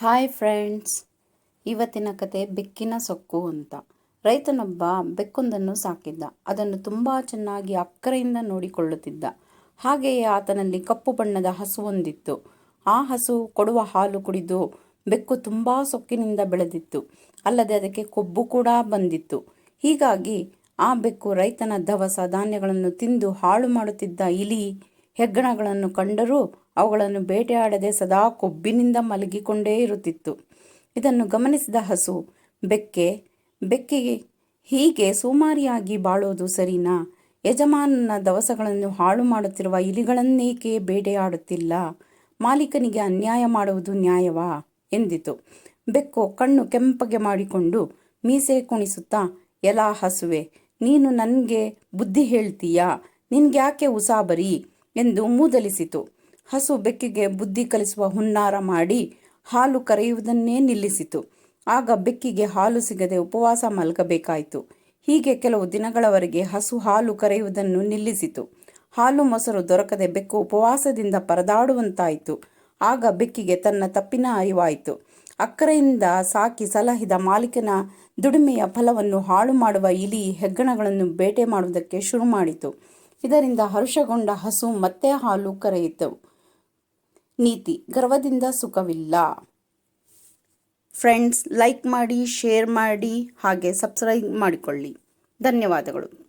Hi friends ಇವತ್ತಿನ ಕತೆ ಬೆಕ್ಕಿನ ಸೊಕ್ಕು ಅಂತ. ರೈತನೊಬ್ಬ ಬೆಕ್ಕೊಂದನ್ನು ಸಾಕಿದ್ದ. ಅದನ್ನು ತುಂಬ ಚೆನ್ನಾಗಿ ಅಕ್ಕರೆಯಿಂದ ನೋಡಿಕೊಳ್ಳುತ್ತಿದ್ದ. ಹಾಗೆಯೇ ಆತನಲ್ಲಿ ಕಪ್ಪು ಬಣ್ಣದ ಹಸುವೊಂದಿತ್ತು ಆ ಹಸು ಕೊಡುವ ಹಾಲು ಕುಡಿದು ಬೆಕ್ಕು ತುಂಬ ಸೊಕ್ಕಿನಿಂದ ಬೆಳೆದಿತ್ತು. ಅಲ್ಲದೆ ಅದಕ್ಕೆ ಕೊಬ್ಬು ಕೂಡ ಬಂದಿತ್ತು. ಹೀಗಾಗಿ ಆ ಬೆಕ್ಕು ರೈತನ ದವಸ ಧಾನ್ಯಗಳನ್ನು ತಿಂದು ಹಾಳು ಮಾಡುತ್ತಿದ್ದ ಇಲಿ ಹೆಗ್ಗಣಗಳನ್ನು ಕಂಡರೂ ಅವುಗಳನ್ನು ಬೇಟೆಯಾಡದೆ ಸದಾ ಕೊಬ್ಬಿನಿಂದ ಮಲಗಿಕೊಂಡೇ ಇರುತ್ತಿತ್ತು. ಇದನ್ನು ಗಮನಿಸಿದ ಹಸು, ಬೆಕ್ಕೆ, ಬೆಕ್ಕಿಗೆ ಹೀಗೆ ಸೋಮಾರಿಯಾಗಿ ಬಾಳೋದು ಸರಿನಾ? ಯಜಮಾನನ ದವಸಗಳನ್ನು ಹಾಳು ಮಾಡುತ್ತಿರುವ ಇಲಿಗಳನ್ನೇಕೆ ಬೇಟೆಯಾಡುತ್ತಿಲ್ಲ? ಮಾಲೀಕನಿಗೆ ಅನ್ಯಾಯ ಮಾಡುವುದು ನ್ಯಾಯವಾ? ಎಂದಿತು. ಬೆಕ್ಕು ಕಣ್ಣು ಕೆಂಪಗೆ ಮಾಡಿಕೊಂಡು, ಮೀಸೆ ಕುಣಿಸುತ್ತಾ, ಎಲಾ ಹಸುವೆ, ನೀನು ನನಗೆ ಬುದ್ಧಿ ಹೇಳ್ತೀಯಾ? ನಿನ್ಗ್ಯಾಕೆ ಉಸಾಬರಿ? ಎಂದು ಮೂದಲಿಸಿತು. ಹಸು ಬೆಕ್ಕಿಗೆ ಬುದ್ಧಿ ಕಲಿಸುವ ಹುನ್ನಾರ ಮಾಡಿ ಹಾಲು ಕರೆಯುವುದನ್ನೇ ನಿಲ್ಲಿಸಿತು. ಆಗ ಬೆಕ್ಕಿಗೆ ಹಾಲು ಸಿಗದೆ ಉಪವಾಸ ಮಲಗಬೇಕಾಯಿತು. ಹೀಗೆ ಕೆಲವು ದಿನಗಳವರೆಗೆ ಹಸು ಹಾಲು ಕರೆಯುವುದನ್ನು ನಿಲ್ಲಿಸಿತು. ಹಾಲು ಮೊಸರು ದೊರಕದೆ ಬೆಕ್ಕು ಉಪವಾಸದಿಂದ ಪರದಾಡುವಂತಾಯಿತು. ಆಗ ಬೆಕ್ಕಿಗೆ ತನ್ನ ತಪ್ಪಿನ ಅರಿವಾಯಿತು. ಅಕ್ಕರೆಯಿಂದ ಸಾಕಿ ಸಲಹಿದ ಮಾಲೀಕನ ದುಡಿಮೆಯ ಫಲವನ್ನು ಹಾಳು ಮಾಡುವ ಇಲಿ ಹೆಗ್ಗಣಗಳನ್ನು ಬೇಟೆ ಮಾಡುವುದಕ್ಕೆ ಶುರು ಮಾಡಿತು ಇದರಿಂದ ಹರ್ಷಗೊಂಡ ಹಸು ಮತ್ತೆ ಹಾಲು ಕರೆಯಿತು. ನೀತಿ ಗರ್ವದಿಂದ ಸುಖವಿಲ್ಲ. ಫ್ರೆಂಡ್ಸ್ ಲೈಕ್ ಮಾಡಿ ಶೇರ್ ಮಾಡಿ ಹಾಗೆ ಸಬ್ಸ್ಕ್ರೈಬ್ ಮಾಡಿಕೊಳ್ಳಿ. ಧನ್ಯವಾದಗಳು.